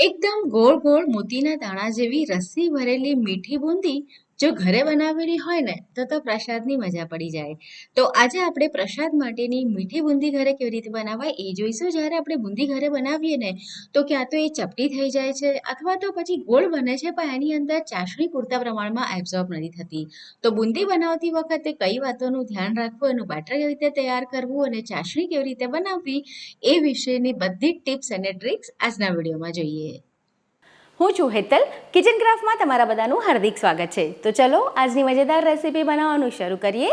એકદમ ગોળ ગોળ મોતીના દાણા જેવી રસ્સી ભરેલી મીઠી બુંદી જો ઘરે બનાવેલી હોય ને, તો તો પ્રસાદની મજા પડી જાય. તો આજે આપણે પ્રસાદ માટેની મીઠી બુંદી ઘરે કેવી રીતે બનાવાય એ જોઈશું. જ્યારે આપણે બુંદી ઘરે બનાવીએ ને, તો ક્યાં તો એ ચપટી થઈ જાય છે અથવા તો પછી ગોળ બને છે, પણ એની અંદર ચાસણી પૂરતા પ્રમાણમાં એબ્ઝોર્બ નથી થતી. તો બુંદી બનાવતી વખતે કઈ વાતોનું ધ્યાન રાખવું, એનું બેટર કેવી રીતે તૈયાર કરવું અને ચાસણી કેવી રીતે બનાવવી એ વિશેની બધી ટિપ્સ અને ટ્રિક્સ આજના વિડીયોમાં જોઈએ. હું છું હેતલ. કિચન ક્રાફ્ટમાં તમારા બધાનું હાર્દિક સ્વાગત છે. તો ચલો, આજની મજેદાર રેસીપી બનાવવાનું શરૂ કરીએ.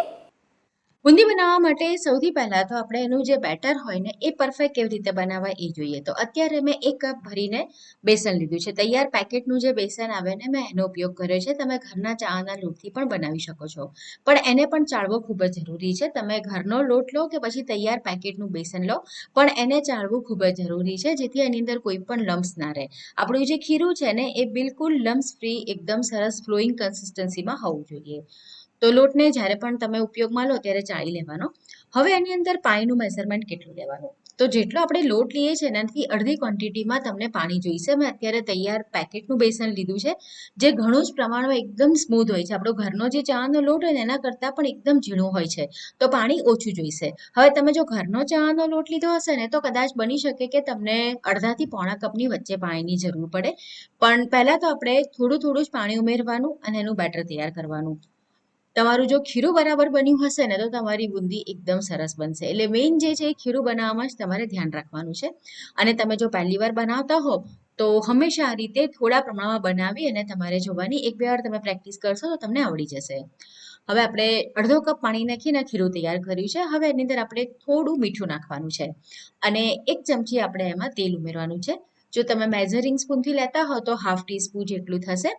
બુંદી બનાવવા માટે સૌથી પહેલાં તો આપણે એનું જે બેટર હોય ને, એ પરફેક્ટ કેવી રીતે બનાવવા એ જોઈએ. તો અત્યારે મેં એક કપ ભરીને બેસન લીધું છે. તૈયાર પેકેટનું જે બેસન આવે ને, મેં એનો ઉપયોગ કર્યો છે. તમે ઘરના ચાના લોટથી પણ બનાવી શકો છો. પણ એને પણ ચાળવો ખૂબ જ જરૂરી છે. તમે ઘરનો લોટ લો કે પછી તૈયાર પેકેટનું બેસન લો, પણ એને ચાળવું ખૂબ જ જરૂરી છે, જેથી એની અંદર કોઈ પણ લમ્સ ના રહે. આપણું જે ખીરું છે ને, એ બિલકુલ લમ્સ ફ્રી એકદમ સરસ ફ્લોઈંગ કન્સિસ્ટન્સીમાં હોવું જોઈએ. તો લોટને જ્યારે પણ તમે ઉપયોગમાં લો ત્યારે ચાળી લેવાનો. હવે એની અંદર પાણીનું મેઝરમેન્ટ કેટલું લેવાનું? તો જેટલો આપણે લોટ લઈએ છીએ એનાથી અડધી ક્વોન્ટિટીમાં તમને પાણી જોઈશે. મેં અત્યારે તૈયાર પેકેટનું બેસન લીધું છે, જે ઘણું જ પ્રમાણમાં એકદમ સ્મૂધ હોય છે. આપણો ઘરનો જે ચાનો લોટ હોય એના કરતાં પણ એકદમ ઝીણું હોય છે. તો પાણી ઓછું જોઈશે. હવે તમે જો ઘરનો ચાનો લોટ લીધો હશે ને, તો કદાચ બની શકે કે તમને અડધાથી પોણા કપની વચ્ચે પાણીની જરૂર પડે. પણ પહેલાં તો આપણે થોડું થોડું જ પાણી ઉમેરવાનું અને એનું બેટર તૈયાર કરવાનું. તમારું જો ખીરું બરાબર બન્યું હશે ને, તો તમારી બુંદી એકદમ સરસ બનશે. એટલે મેઇન જે છે એ ખીરું બનાવવામાં જ તમારે ધ્યાન રાખવાનું છે. અને તમે જો પહેલી વાર બનાવતા હો, તો હંમેશા આ રીતે થોડા પ્રમાણમાં બનાવી અને તમારે જોવાની એક બે વાર તમે પ્રેક્ટિસ કરશો તો તમને આવડી જશે. હવે આપણે અડધો કપ પાણી નાખીને ખીરું તૈયાર કર્યું છે. હવે એની અંદર આપણે થોડું મીઠું નાખવાનું છે. અને એક ચમચી આપણે એમાં તેલ ઉમેરવાનું છે. જો તમે મેઝરિંગ સ્પૂનથી લેતા હો, તો હાફ ટીસ્પૂન જેટલું થશે.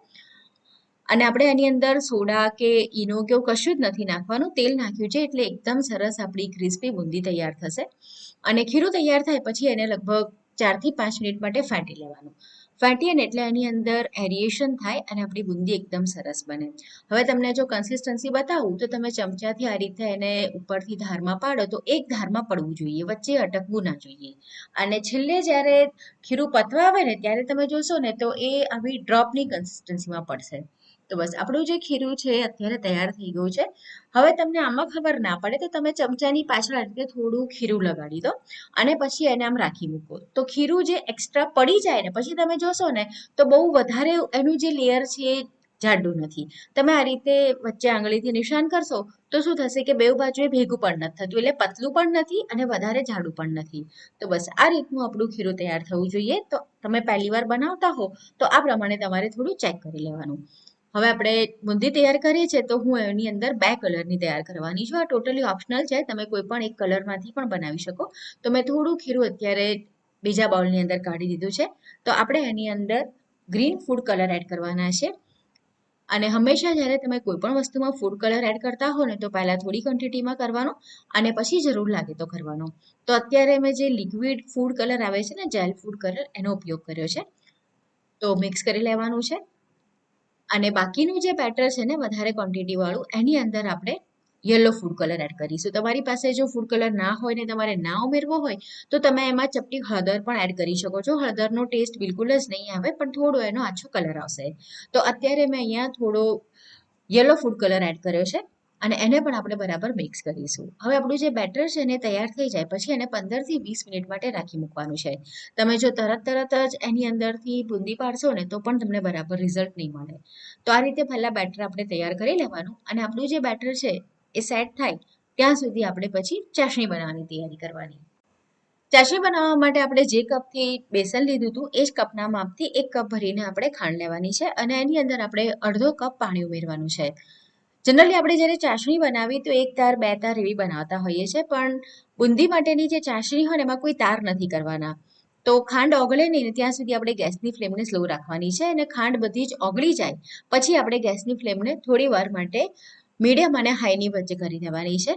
અને આપણે એની અંદર સોડા કે ઈનો કે કશું જ નથી નાખવાનું. તેલ નાખ્યું છે એટલે એકદમ સરસ આપણી ક્રિસ્પી બુંદી તૈયાર થશે. અને ખીરું તૈયાર થાય પછી એને લગભગ ચારથી પાંચ મિનિટ માટે ફાટી લેવાનું. ફાટી ને એટલે એની અંદર એરિએશન થાય અને આપણી બુંદી એકદમ સરસ બને. હવે તમને જો કન્સિસ્ટન્સી બતાવું તો તમે ચમચાથી આ રીતે એને ઉપરથી ધારમાં પાડો તો એક ધારમાં પડવું જોઈએ, વચ્ચે અટકવું ના જોઈએ. અને છેલ્લે જ્યારે ખીરું પતવા આવે ને ત્યારે તમે જોશો ને તો એ આવી ડ્રોપની કન્સિસ્ટન્સીમાં પડશે. તો બસ, આપણું જે ખીરું છે અત્યારે તૈયાર થઈ ગયું છે. હવે તમને આમાં ખબર ના પડે તો તમે ચમચાની પાછળ રીતે થોડું ખીરું લગાડી દો અને પછી એને આમ રાખી મૂકો. તો ખીરું જે એક્સ્ટ્રા પડી જાય ને, પછી તમે જોશો ને, તો બહુ વધારે એનું જે લેયર છે જાડું નથી. તમે આ રીતે વચ્ચે આંગળીથી નિશાન કરશો તો શું થશે કે બેઉ બાજુએ ભેગું પણ નથી થતું, એટલે પતલું પણ નથી અને વધારે જાડું પણ નથી. તો બસ, આ રીતનું આપણું ખીરું તૈયાર થવું જોઈએ. તો તમે પહેલી વાર બનાવતા હો તો આ પ્રમાણે તમારે થોડું ચેક કરી લેવાનું. હવે આપણે બુંદી તૈયાર કરીએ છીએ તો હું એની અંદર બે કલરની તૈયાર કરવાની છું. આ ટોટલી ઓપ્શનલ છે. તમે કોઈ પણ એક કલરમાંથી પણ બનાવી શકો. તો મેં થોડું ખીરું અત્યારે બીજા બાઉલની અંદર કાઢી દીધું છે. તો આપણે એની અંદર ગ્રીન ફૂડ કલર એડ કરવાના છે. અને હંમેશા જ્યારે તમે કોઈ પણ વસ્તુમાં ફૂડ કલર એડ કરતા હો ને તો પહેલાં થોડી ક્વોન્ટિટીમાં કરવાનો અને પછી જરૂર લાગે તો કરવાનો. તો અત્યારે મેં જે લિક્વિડ ફૂડ કલર આવે છે ને જેલ ફૂડ કલર એનો ઉપયોગ કર્યો છે. તો મિક્સ કરી લેવાનું છે. અને બાકીનું જે બેટર છે ને વધારે ક્વોન્ટિટી વાળું, એની અંદર આપણે યલો ફૂડ કલર એડ કરીશું. તમારી પાસે જો ફૂડ કલર ના હોય ને તમારે ના ઉમેરવો હોય, તો તમે એમાં ચપટી હળદર પણ એડ કરી શકો છો. હળદરનો ટેસ્ટ બિલકુલ જ નહીં આવે, પણ થોડો એનો આછો કલર આવશે. તો અત્યારે મેં અહીંયા થોડો યલો ફૂડ કલર એડ કર્યો છે. અને એને પણ આપણે બરાબર મિક્સ કરીશું. હવે આપણું જે બેટર છે એને તૈયાર થઈ જાય, પછી એને પંદરથી વીસ મિનિટ માટે રાખી મૂકવાનું છે. તમે જો તરત તરત જ એની અંદરથી બુંદી પાડશો ને, તો પણ તમને બરાબર રિઝલ્ટ નહીં મળે. તો આ રીતે પહેલાં બેટર આપણે તૈયાર કરી લેવાનું અને આપણું જે બેટર છે, એ સેટ થાય, ત્યાં સુધી આપણે પછી ચાસણી બનાવવાની તૈયારી કરવાની. ચાસણી બનાવવા માટે આપણે જે કપથી બેસન લીધું હતું, એ જ કપના માપથી એક કપ ભરીને આપણે ખાંડ લેવાની છે અને એની અંદર આપણે અડધો કપ પાણી ઉમેરવાનું છે. જનરલી આપણે જ્યારે ચાસણી બનાવી તો એક તાર, બે તાર એવી બનાવતા હોઈએ છીએ, પણ બુંદી માટેની જે ચાસણી હોય એમાં કોઈ તાર નથી કરવાના. તો ખાંડ ઓગળે નહીં ત્યાં સુધી આપણે ગેસની ફ્લેમને સ્લો રાખવાની છે અને ખાંડ બધી જ ઓગળી જાય, પછી આપણે ગેસની ફ્લેમને થોડી વાર માટે મીડિયમ અને હાઈની વચ્ચે કરી દેવાની છે.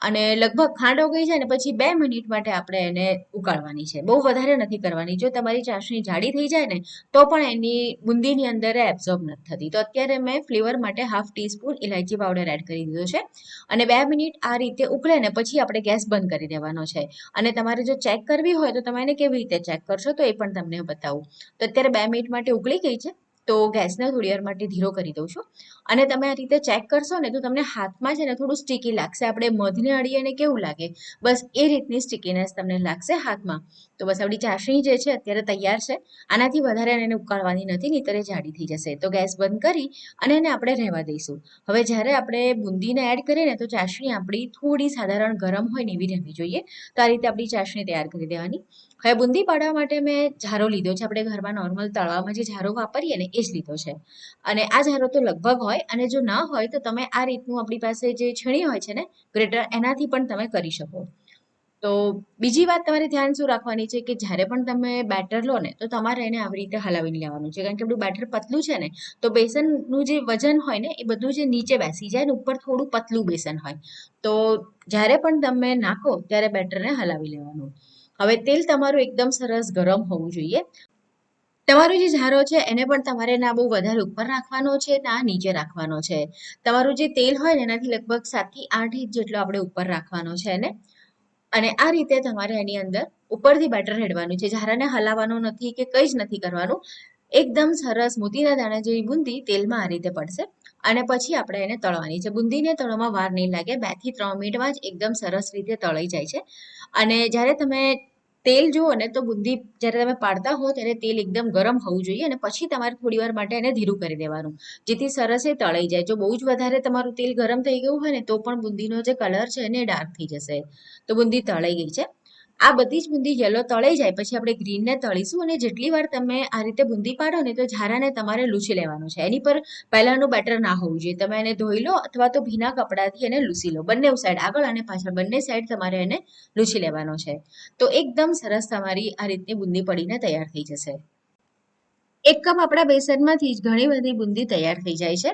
અને લગભગ ખાંડ ઓગળી જાય ને પછી બે મિનિટ માટે આપણે એને ઉકાળવાની છે. બહુ વધારે નથી કરવાની. જો તમારી ચાસણી જાડી થઈ જાય ને, તો પણ એની બુંદીની અંદર એબ્ઝોર્બ નથી થતી. તો અત્યારે મેં ફ્લેવર માટે હાફ ટીસ્પૂન ઇલાયચી પાવડર એડ કરી દીધો છે અને બે મિનિટ આ રીતે ઉકળે ને પછી આપણે ગેસ બંધ કરી દેવાનો છે. અને તમારે જો ચેક કરવી હોય તો તમે એને કેવી રીતે ચેક કરશો તો એ પણ તમને બતાવું. તો અત્યારે બે મિનિટ માટે ઉકળી ગઈ છે. તો ગેસને થોડી વાર માટે ધીરો કરી દઉં છું. અને તમે આ રીતે ચેક કરશો ને તો તમને હાથમાં છે ને થોડું સ્ટીકી લાગશે. આપણે મધને અડીએ ને કેવું લાગે? બસ એ રીતની સ્ટીકીનેસ તમને લાગશે હાથમાં. તો બસ આપણી ચાસણી જે છે અત્યારે તૈયાર છે. આનાથી વધારે એને ઉકાળવાની નથી, નહીંતર એ જાડી થઈ જશે. તો ગેસ બંધ કરી અને એને આપણે રહેવા દઈશું. હવે જ્યારે આપણે બુંદીને એડ કરીએ ને તો ચાસણી આપણી થોડી સાધારણ ગરમ હોય ને એવી રહેવી જોઈએ. તો આ રીતે આપણી ચાસણી તૈયાર કરી દેવાની. હવે બુંદી પાડવા માટે મેં ઝારો લીધો છે. આપણે ઘરમાં નોર્મલ તળવામાં જે ઝારો વાપરીએ ને એ જ લીધો છે. અને આ ઝારો તો લગભગ હોય અને જો ના હોય તો તમે આ રીતનું આપણી પાસે જે છણી હોય છે ને, ગ્રેટર, એનાથી પણ તમે કરી શકો. તો બીજી વાત તમારે ધ્યાન શું રાખવાની છે કે જ્યારે પણ તમે બેટર લો ને, તો તમારે એને આવી રીતે હલાવીને લેવાનું છે. કારણ કે આપણું બેટર પતલું છે ને, તો બેસનનું જે વજન હોય ને, એ બધું જે નીચે બેસી જાય ને, ઉપર થોડું પતલું બેસન હોય. તો જ્યારે પણ તમે નાખો, ત્યારે બેટરને હલાવી લેવાનું. હવે તેલ તમારું એકદમ સરસ ગરમ હોવું જોઈએ. તમારો જે ઝારો છે, એને પણ તમારે ના બહુ વધારે ઉપર રાખવાનો છે, ના નીચે રાખવાનો છે. તમારું જે તેલ હોય ને, એનાથી લગભગ સાતથી આઠ ઇંચ જેટલો આપણે ઉપર રાખવાનો છે એને. અને આ રીતે તમારે એની અંદર ઉપરથી બેટર રેડવાનું છે. ઝારાને હલાવવાનું નથી કે કંઈ જ નથી કરવાનું. એકદમ સરસ મોતીના દાણા જેવી બુંદી તેલમાં આ રીતે પડશે. અને પછી આપણે એને તળવાની છે. બુંદીને તળવામાં વાર નહીં લાગે. બેથી ત્રણ મિનિટમાં જ એકદમ સરસ રીતે તળાઈ જાય છે. અને જ્યારે તમે તેલ જુઓ ને તો બુંદી જ્યારે તમે પાડતા હો ત્યારે તેલ એકદમ ગરમ હોવું જોઈએ અને પછી તમારે થોડી વાર માટે એને ધીરું કરી દેવાનું. જેથી સરસ એ તળાઈ જાય. જો બહુ જ વધારે તમારું તેલ ગરમ થઈ ગયું હોય ને તો પણ બુંદીનો જે કલર છે એને ડાર્ક થઈ જશે. તો બુંદી તળાઈ ગઈ છે. આ બધી જ બુંદી યલો તળાઈ જાય, પછી આપણે ગ્રીનને તળીશું અને જેટલી વાર તમે આ રીતે બુંદી પાડો ને તો ઝારાને તમારે લૂછી લેવાનું છે. એની પર પહેલાંનું બેટર ના હોવું જોઈએ. તમે એને ધોઈ લો અથવા તો ભીના કપડાથી એને લૂસી લો. બંને સાઈડ આગળ અને પાછળ બંને સાઈડ તમારે એને લૂછી લેવાનો છે. તો એકદમ સરસ તમારી આ રીતની બુંદી પડીને તૈયાર થઈ જશે. એક કપ આપણા બેસનમાંથી જ ઘણી બધી બુંદી તૈયાર થઈ જાય છે.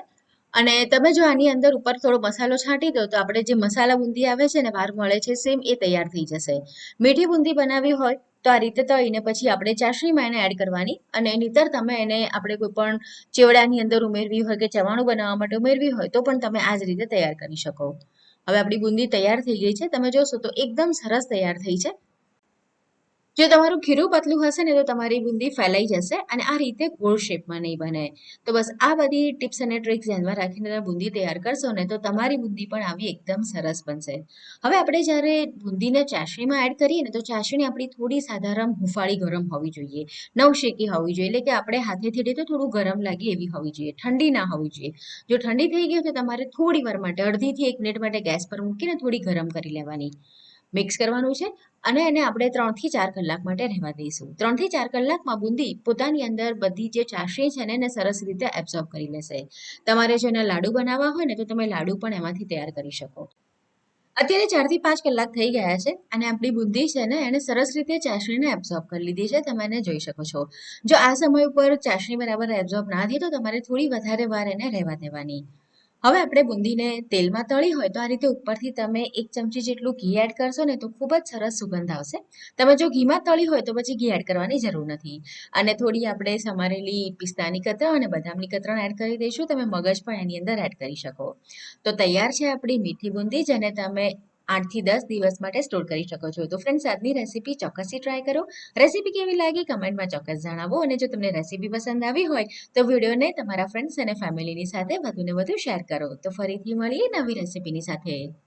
અને તમે જો આની અંદર ઉપર થોડો મસાલો છાંટી દો, તો આપણે જે મસાલા બુંદી આવે છે ને બહાર મળે છે સેમ એ તૈયાર થઈ જશે. મીઠી બુંદી બનાવી હોય, તો આ રીતે તળીને પછી આપણે ચાસણીમાં એને એડ કરવાની. અને નહીતર તમે એને આપણે કોઈ પણ ચેવડાની અંદર ઉમેરવી હોય કે ચવાણું બનાવવા માટે ઉમેરવી હોય, તો પણ તમે આ જ રીતે તૈયાર કરી શકો. હવે આપણી બુંદી તૈયાર થઈ ગઈ છે. તમે જોશો તો એકદમ સરસ તૈયાર થઈ છે. જો તમારું ખીરું પતલું હશે ને, તો તમારી બુંદી ફેલાઈ જશે અને આ રીતે ગોળ શેપમાં નહીં બને. તો બસ આ બધી ટિપ્સ અને ટ્રિક્સ ધ્યાનમાં રાખીને તમે બુંદી તૈયાર કરશો ને, તો તમારી બુંદી પણ આવી એકદમ સરસ બનશે. હવે આપણે જ્યારે બુંદીને ચાસણીમાં એડ કરીએ ને, તો ચાસણી આપણી થોડી સાધારણ હુંફાળી ગરમ હોવી જોઈએ. નવશેકી હોવી જોઈએ, એટલે કે આપણે હાથેથી તો થોડું ગરમ લાગે એવી હોવી જોઈએ. ઠંડી ના હોવી જોઈએ. જો ઠંડી થઈ ગઈ તો તમારે થોડી વાર માટે અડધીથી એક મિનિટ માટે ગેસ પર મૂકીને થોડી ગરમ કરી લેવાની. મિક્સ કરવાનું છે અને એને આપણે ત્રણથી ચાર કલાક માટે રહેવા દઈશું. ત્રણથી ચાર કલાકમાં બુંદી પોતાની અંદર બધી જે ચાસણી છે ને, એને સરસ રીતે એબ્ઝોર્બ કરી લેશે. તમારે જો એના લાડુ બનાવવા હોય ને, તો તમે લાડુ પણ એમાંથી તૈયાર કરી શકો. અત્યારે ચારથી પાંચ કલાક થઈ ગયા છે અને આપણી બુંદી છે ને, એને સરસ રીતે ચાસણીને એબ્ઝોર્બ કરી લીધી છે. તમે એને જોઈ શકો છો. જો આ સમય ઉપર ચાસણી બરાબર એબ્ઝોર્બ ના થઈ, તો તમારે થોડી વધારે વાર એને રહેવા દેવાની. હવે આપણે બુંદીને તેલમાં તળી હોય તો આ રીતે ઉપરથી તમે એક ચમચી જેટલું ઘી એડ કરશો ને તો ખૂબ જ સરસ સુગંધ આવશે. તમે જો ઘીમાં તળી હોય તો પછી ઘી એડ કરવાની જરૂર નથી. અને થોડી આપણે સમારેલી પિસ્તાની કતરણ અને બદામની કતરણ એડ કરી દઈશું. તમે મગજ પણ એની અંદર એડ કરી શકો. તો તૈયાર છે આપણી મીઠી બુંદી, જેને તમે આઠથી દસ દિવસ માટે સ્ટોર કરી શકો છો. તો ફ્રેન્ડ્સ આજની રેસીપી ચોક્કસથી ટ્રાય કરો. રેસીપી કેવી લાગી કમેન્ટમાં ચોક્કસ જણાવો અને જો તમને રેસીપી પસંદ આવી હોય, તો વિડીયોને તમારા ફ્રેન્ડ્સ અને ફેમિલીની સાથે વધુને વધુ શેર કરો. તો ફરીથી મળીએ નવી રેસીપીની સાથે.